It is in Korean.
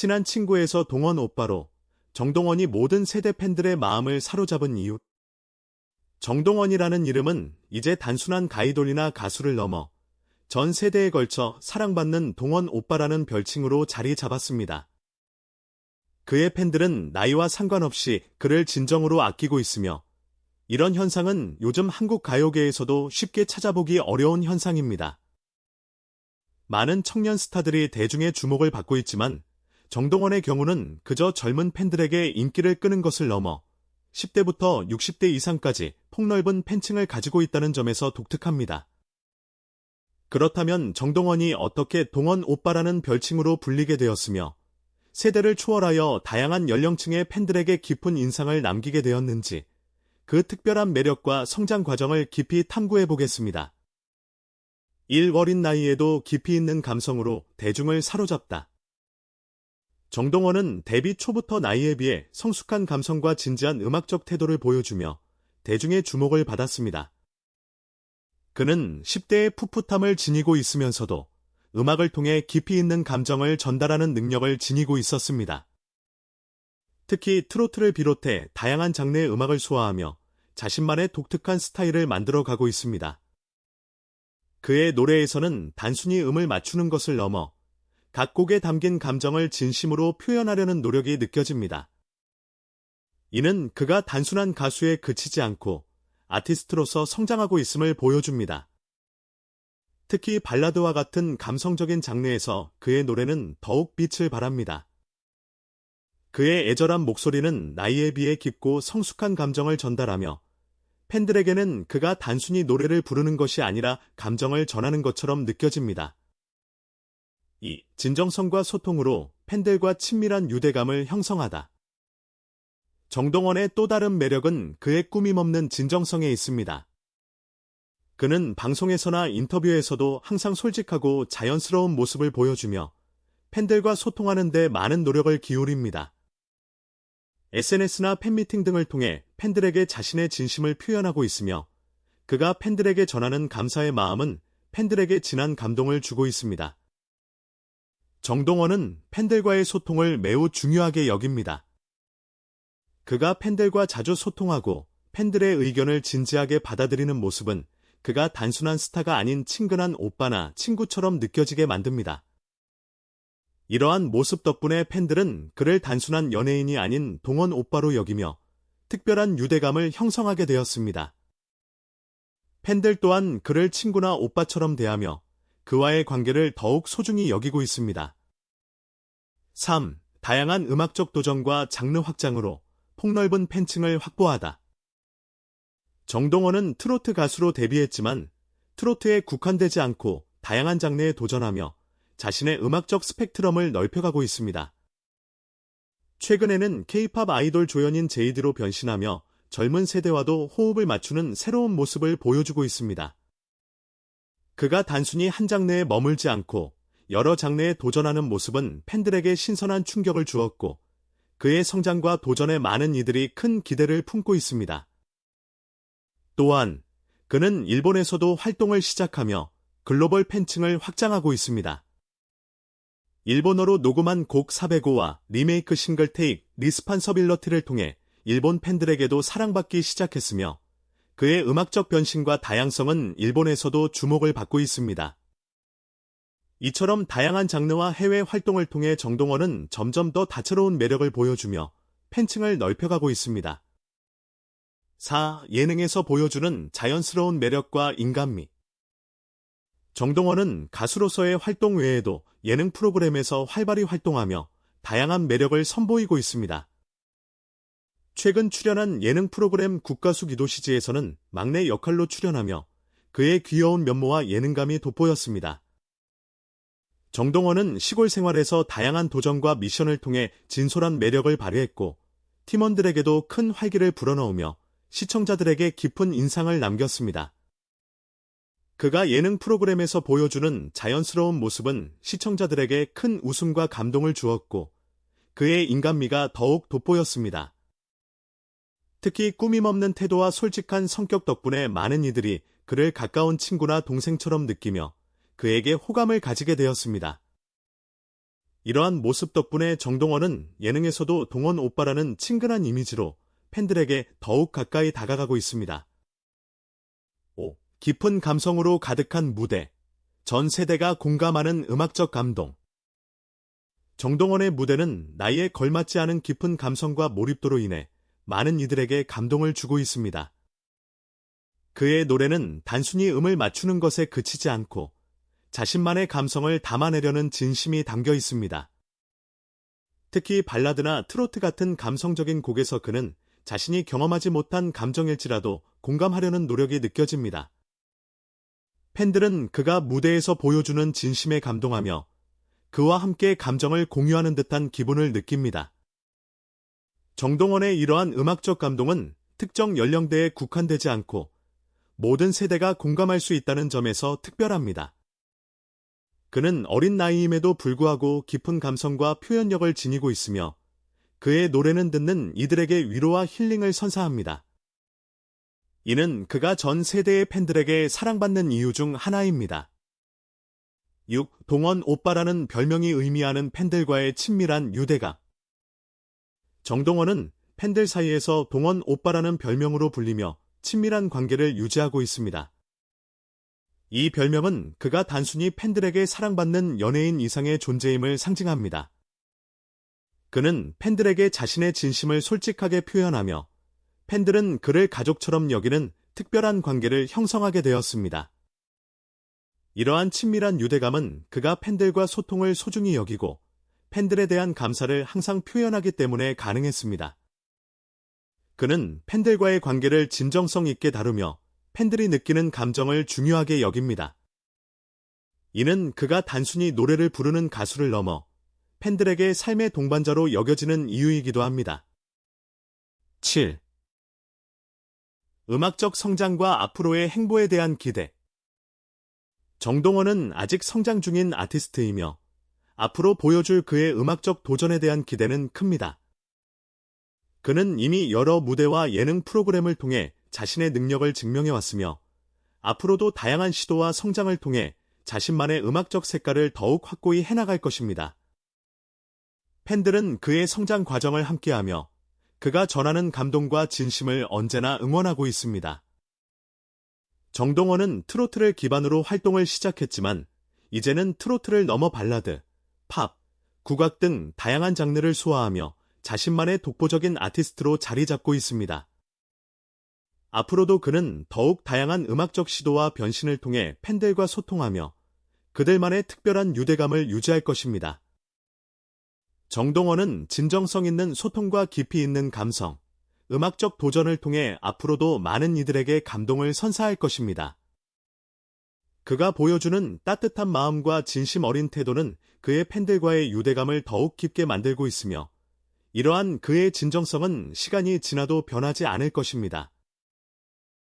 친한 친구에서 동원 오빠로 정동원이 모든 세대 팬들의 마음을 사로잡은 이유. 정동원이라는 이름은 이제 단순한 가이돌이나 가수를 넘어 전 세대에 걸쳐 사랑받는 동원 오빠라는 별칭으로 자리 잡았습니다. 그의 팬들은 나이와 상관없이 그를 진정으로 아끼고 있으며 이런 현상은 요즘 한국 가요계에서도 쉽게 찾아보기 어려운 현상입니다. 많은 청년 스타들이 대중의 주목을 받고 있지만 정동원의 경우는 그저 젊은 팬들에게 인기를 끄는 것을 넘어 10대부터 60대 이상까지 폭넓은 팬층을 가지고 있다는 점에서 독특합니다. 그렇다면 정동원이 어떻게 동원 오빠라는 별칭으로 불리게 되었으며 세대를 초월하여 다양한 연령층의 팬들에게 깊은 인상을 남기게 되었는지 그 특별한 매력과 성장 과정을 깊이 탐구해 보겠습니다. 1. 어린 나이에도 깊이 있는 감성으로 대중을 사로잡다. 정동원은 데뷔 초부터 나이에 비해 성숙한 감성과 진지한 음악적 태도를 보여주며 대중의 주목을 받았습니다. 그는 10대의 풋풋함을 지니고 있으면서도 음악을 통해 깊이 있는 감정을 전달하는 능력을 지니고 있었습니다. 특히 트로트를 비롯해 다양한 장르의 음악을 소화하며 자신만의 독특한 스타일을 만들어 가고 있습니다. 그의 노래에서는 단순히 음을 맞추는 것을 넘어 각 곡에 담긴 감정을 진심으로 표현하려는 노력이 느껴집니다. 이는 그가 단순한 가수에 그치지 않고 아티스트로서 성장하고 있음을 보여줍니다. 특히 발라드와 같은 감성적인 장르에서 그의 노래는 더욱 빛을 발합니다. 그의 애절한 목소리는 나이에 비해 깊고 성숙한 감정을 전달하며 팬들에게는 그가 단순히 노래를 부르는 것이 아니라 감정을 전하는 것처럼 느껴집니다. 2. 진정성과 소통으로 팬들과 친밀한 유대감을 형성하다. 정동원의 또 다른 매력은 그의 꾸밈없는 진정성에 있습니다. 그는 방송에서나 인터뷰에서도 항상 솔직하고 자연스러운 모습을 보여주며 팬들과 소통하는 데 많은 노력을 기울입니다. SNS나 팬미팅 등을 통해 팬들에게 자신의 진심을 표현하고 있으며 그가 팬들에게 전하는 감사의 마음은 팬들에게 진한 감동을 주고 있습니다. 정동원은 팬들과의 소통을 매우 중요하게 여깁니다. 그가 팬들과 자주 소통하고 팬들의 의견을 진지하게 받아들이는 모습은 그가 단순한 스타가 아닌 친근한 오빠나 친구처럼 느껴지게 만듭니다. 이러한 모습 덕분에 팬들은 그를 단순한 연예인이 아닌 동원 오빠로 여기며 특별한 유대감을 형성하게 되었습니다. 팬들 또한 그를 친구나 오빠처럼 대하며 그와의 관계를 더욱 소중히 여기고 있습니다. 3. 다양한 음악적 도전과 장르 확장으로 폭넓은 팬층을 확보하다. 정동원은 트로트 가수로 데뷔했지만 트로트에 국한되지 않고 다양한 장르에 도전하며 자신의 음악적 스펙트럼을 넓혀가고 있습니다. 최근에는 케이팝 아이돌 조연인 제이드로 변신하며 젊은 세대와도 호흡을 맞추는 새로운 모습을 보여주고 있습니다. 그가 단순히 한 장르에 머물지 않고 여러 장르에 도전하는 모습은 팬들에게 신선한 충격을 주었고 그의 성장과 도전에 많은 이들이 큰 기대를 품고 있습니다. 또한 그는 일본에서도 활동을 시작하며 글로벌 팬층을 확장하고 있습니다. 일본어로 녹음한 곡 사베고와 리메이크 싱글 테이크 리스판 서빌러티를 통해 일본 팬들에게도 사랑받기 시작했으며 그의 음악적 변신과 다양성은 일본에서도 주목을 받고 있습니다. 이처럼 다양한 장르와 해외 활동을 통해 정동원은 점점 더 다채로운 매력을 보여주며 팬층을 넓혀가고 있습니다. 4. 예능에서 보여주는 자연스러운 매력과 인간미. 정동원은 가수로서의 활동 외에도 예능 프로그램에서 활발히 활동하며 다양한 매력을 선보이고 있습니다. 최근 출연한 예능 프로그램 국가수 기도시지에서는 막내 역할로 출연하며 그의 귀여운 면모와 예능감이 돋보였습니다. 정동원은 시골 생활에서 다양한 도전과 미션을 통해 진솔한 매력을 발휘했고 팀원들에게도 큰 활기를 불어넣으며 시청자들에게 깊은 인상을 남겼습니다. 그가 예능 프로그램에서 보여주는 자연스러운 모습은 시청자들에게 큰 웃음과 감동을 주었고 그의 인간미가 더욱 돋보였습니다. 특히 꾸밈 없는 태도와 솔직한 성격 덕분에 많은 이들이 그를 가까운 친구나 동생처럼 느끼며 그에게 호감을 가지게 되었습니다. 이러한 모습 덕분에 정동원은 예능에서도 동원 오빠라는 친근한 이미지로 팬들에게 더욱 가까이 다가가고 있습니다. 5. 깊은 감성으로 가득한 무대. 전 세대가 공감하는 음악적 감동. 정동원의 무대는 나이에 걸맞지 않은 깊은 감성과 몰입도로 인해 많은 이들에게 감동을 주고 있습니다. 그의 노래는 단순히 음을 맞추는 것에 그치지 않고 자신만의 감성을 담아내려는 진심이 담겨 있습니다. 특히 발라드나 트로트 같은 감성적인 곡에서 그는 자신이 경험하지 못한 감정일지라도 공감하려는 노력이 느껴집니다. 팬들은 그가 무대에서 보여주는 진심에 감동하며 그와 함께 감정을 공유하는 듯한 기분을 느낍니다. 정동원의 이러한 음악적 감동은 특정 연령대에 국한되지 않고 모든 세대가 공감할 수 있다는 점에서 특별합니다. 그는 어린 나이임에도 불구하고 깊은 감성과 표현력을 지니고 있으며 그의 노래는 듣는 이들에게 위로와 힐링을 선사합니다. 이는 그가 전 세대의 팬들에게 사랑받는 이유 중 하나입니다. 6. 동원 오빠라는 별명이 의미하는 팬들과의 친밀한 유대감. 정동원은 팬들 사이에서 동원 오빠라는 별명으로 불리며 친밀한 관계를 유지하고 있습니다. 이 별명은 그가 단순히 팬들에게 사랑받는 연예인 이상의 존재임을 상징합니다. 그는 팬들에게 자신의 진심을 솔직하게 표현하며 팬들은 그를 가족처럼 여기는 특별한 관계를 형성하게 되었습니다. 이러한 친밀한 유대감은 그가 팬들과 소통을 소중히 여기고 팬들에 대한 감사를 항상 표현하기 때문에 가능했습니다. 그는 팬들과의 관계를 진정성 있게 다루며 팬들이 느끼는 감정을 중요하게 여깁니다. 이는 그가 단순히 노래를 부르는 가수를 넘어 팬들에게 삶의 동반자로 여겨지는 이유이기도 합니다. 7. 음악적 성장과 앞으로의 행보에 대한 기대. 정동원은 아직 성장 중인 아티스트이며 앞으로 보여줄 그의 음악적 도전에 대한 기대는 큽니다. 그는 이미 여러 무대와 예능 프로그램을 통해 자신의 능력을 증명해왔으며 앞으로도 다양한 시도와 성장을 통해 자신만의 음악적 색깔을 더욱 확고히 해나갈 것입니다. 팬들은 그의 성장 과정을 함께하며 그가 전하는 감동과 진심을 언제나 응원하고 있습니다. 정동원은 트로트를 기반으로 활동을 시작했지만 이제는 트로트를 넘어 발라드, 팝, 국악 등 다양한 장르를 소화하며 자신만의 독보적인 아티스트로 자리 잡고 있습니다. 앞으로도 그는 더욱 다양한 음악적 시도와 변신을 통해 팬들과 소통하며 그들만의 특별한 유대감을 유지할 것입니다. 정동원은 진정성 있는 소통과 깊이 있는 감성, 음악적 도전을 통해 앞으로도 많은 이들에게 감동을 선사할 것입니다. 그가 보여주는 따뜻한 마음과 진심 어린 태도는 그의 팬들과의 유대감을 더욱 깊게 만들고 있으며 이러한 그의 진정성은 시간이 지나도 변하지 않을 것입니다.